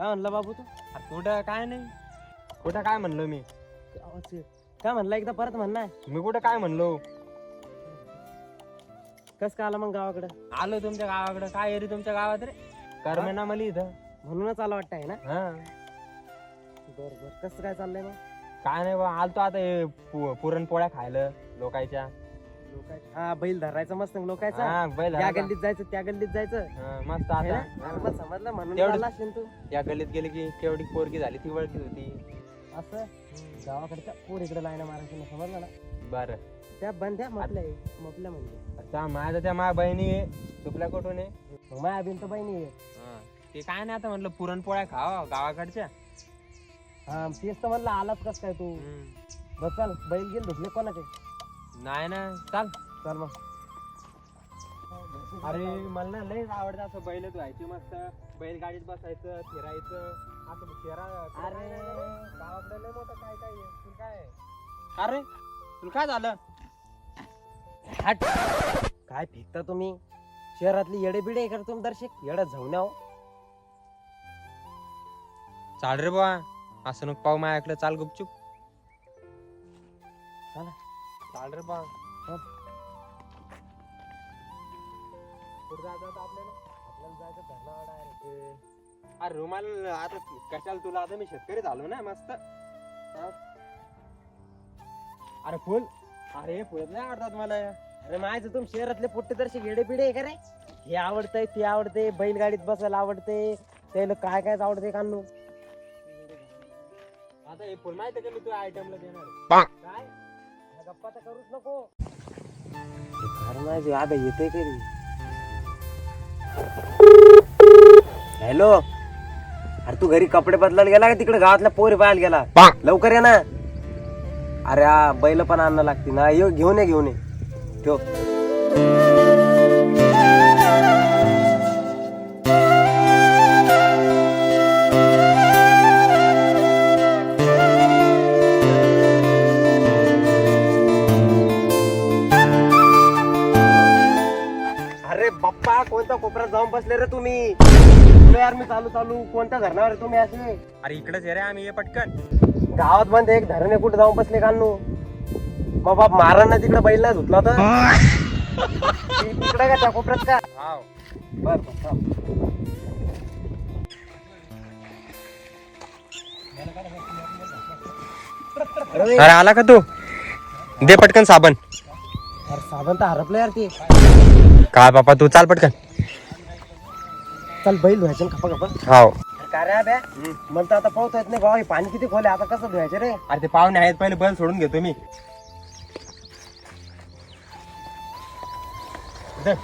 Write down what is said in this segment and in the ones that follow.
काय म्हणलं बाबू तू? अरे कुठं काय नाही. कुठं काय म्हणलो मी? आवाज ये. काय म्हणलं एकदा परत म्हण ना मी कुठं काय म्हणलो? कस काय आला मग गावाकडे? आलो तुमच्या गावाकडे. काय रे तुमच्या गावात रे? करमे ना मला इथं. म्हणूनच आला वाटतंय ना? हा. बर बर. कसं काय चाललंय मग? काय नाही बा आलतो आता हे पु- पुरणपोळ्या खायला लोकायच्या. लोकांच्या हा बैल धरायचा मस्त. लोकायचा हा बैल त्या. गल्लीत जायचं त्या गल्लीत जायचं. हा, मस्त है ना? आता. समजलं. म्हणून तेवढं- आला असेल तू. या गल्लीत गेले की केवढी पोरगी झाली ती ओळखीत होती. असं? गावाकडच्या पोर इकडे लाईना मारायची समजलं ना? बर. त्या बंध्या मपल्या आहे. मपल्या म्हणजे. त्या माझ्या त्या माझ्या बहिणी आहे चुकल्या कुठून आहे मग माझ्या बिन तर बहिणी आहे हा. ते काय नाही आता म्हणलं पुरणपोळ्या खावा गावाकडच्या. हा तेच तर म्हणलं आलाच कस काय तू? बस चल बैल गेल धुतले कोणाचे? नाही ना चाल चल मग. अरे मला ना लयच आवडतं असं बैलच व्हायची मस्त. बैलगाडीत बसायचं फिरायचं. असं फिरा अरे. गावाकडे लय मोठं काय काय आहे. तुला काय आहे? अरे तुला काय झालं? हट. काय फेकता तुम्ही? शहरातली येडे बिडे कर तुम्ही दर्शक येडा जाऊन हो. चाल रे बा असं नको पाहू माझ्याकडे चाल गुपचूप. चला. चाल रे बा चल. कुठं जायचं आता आपल्याला? आपल्याला जायचं धरणावाडा आहे रे. अरे रुमाल आता कशाला तुला? आता मी शेतकरी झालो ना मस्त. हा? अरे फुल. अरे फुल नाही आवडतात मला. अरे माझं तुम शहरातले पोट्टे दर्शक येडे बिडे आहे का रे? हे आवडतंय ते आवडते बैलगाडीत बसायला आवडते त्याला काय काय आवडते कानू? आता हे फुल माहिती का मी तुझ्या आयटमला देणार आहे? काय? गप्पा तर करूच नको. येते कधी हॅलो? अरे तू घरी कपडे बदलायला गेला का तिकडे गावातल्या पोरी पाहायला गेला? लवकर ये ना. अरे बैल पण आणणं लागते ना. ये घेऊन ये घेऊन ये. ठेव. यार मी चालू चालू कोणत्या धरणावर तुम्ही असे? अरे इकडेच ये रे आम्ही ये पटकन. गावात मध्ये एक धरण कुठे जाऊन बसले कानू? मग बाप मारा ना तिकडे बैल नाही धुतला तर? ती तिकडे का त्या कोपऱ्यात का? हाव. बर बर चाल. अरे अरे आला का तू? दे पटकन साबण. अरे साबण तर हरपलं यार ते. काय बापा तू चाल पटकन. चल बैल धुवायचं ना खपा खपा हाव काय रे बे मला तर आता पावता येत नाही भाऊ हे पाणी किती खोले आता कसं धुवायचं रे अरे ते पाहुणे आहेत पहिले बैल सोडून घेतो मी दे.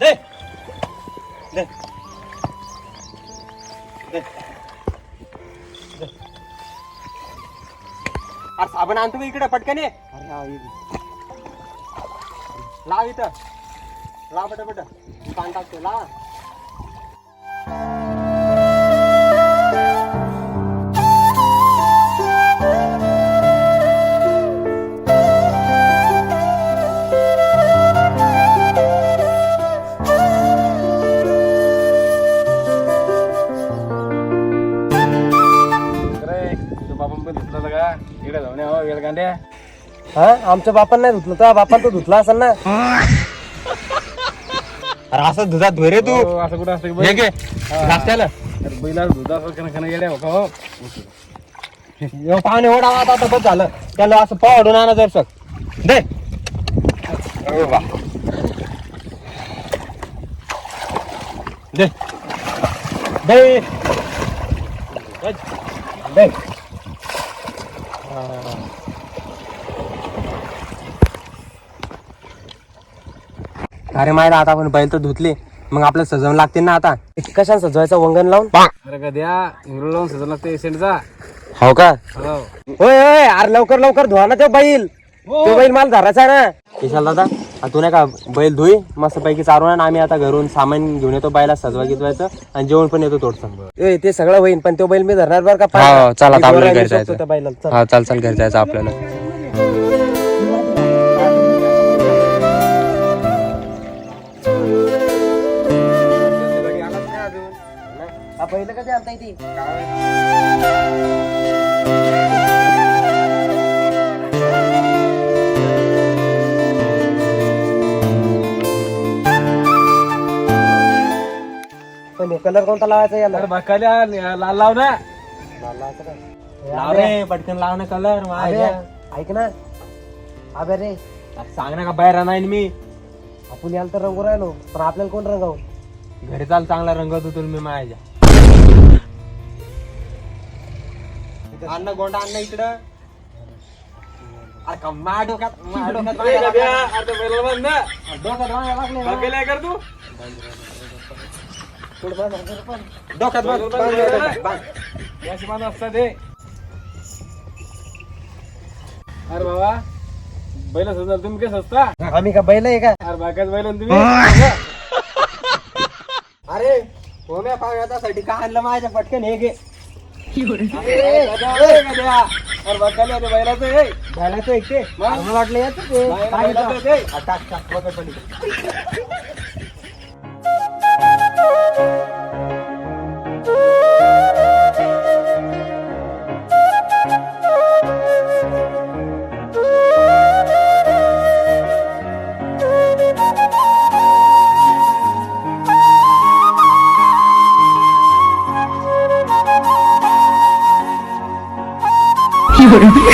दे. दे. दे. दे. अरे साबण आणतो का इकडे पटकन ये अरे हा, ये घे. लाव इथं लाव पट पट पाणी टाकतो लाव हा आमच्या बापान नाही धुतलं तर बापान तो धुतला असेल ना. अरे असं दुधात धुरे तू. असं कुठं असतं हे घे नाश्त्याला बैला दुधा खाणं गेल्या हो का हो? पाहुणे ओढा आता आता बस झालं. त्याला असं पावडून आणा जर सक दे. अरे वा. दे. दे. दे. अरे मायला आता आपण बैल तर धुतले. मग आपलं सजवून लागते ना आता. कशाने सजवायचा? वंगण लावून? अरे का द्या इंग्रज लावून सजवला लागते. सेंटचा हो का? हो. होय होय अरे लवकर लवकर धुवा ना तो बैल. तो बैल मला धरायचा आहे ना. विशाल दादा आ, तू नाही का बैल धुई मस्त पैकी चारून आण. आम्ही आता घरून सामान घेऊन येतो बैला सजवा घेतवायचं आणि जेवण पण येतो थोडस. ए, ते सगळं होईन पण तो बैल मी धरणार बरं का? हा, चला, मी आता आपल्याला घरी शकतो जायचं. चल. हा चाल चाल घरी जायचं आपल्याला. हा, हा पहिलं कधी आणता येते पण हे कलर कोणता लावायचा याला? अरे बकाल्या लाल लाव ना. लाल लावायचा काय लाव रे पटकन लाव ना कलर ऐक ना. अबे रे. सांग ना का बाहेर नाही मी. आपण याला तर रंगू राहिलो पण आपल्याला कोण रंगाव? घरी चाल चांगला रंगवतो तुला मी माझ्या. अन्न गोंडा अन्न इकडं. अरे का माझ्या डोक्यात माझ्या डोक्यात. डोक्यात. बांधायला लागले. ना. बकाल्या कर तू? डोक्यात बांध, बांध, बांध. अरे बाबा बैल सजल तुम्ही सजता आम्ही का बैल आहे का? अरे बाकाच बैल आणि तुम्ही? अरे होम्या पाण्यासाठी का आणलं माझ्या पटकन हे घे. अरे गद्या, अरे बकाल्या ते बैलाचं हे. एक ते मला वाटलं याच ते बैलाचं टाक टाक করবে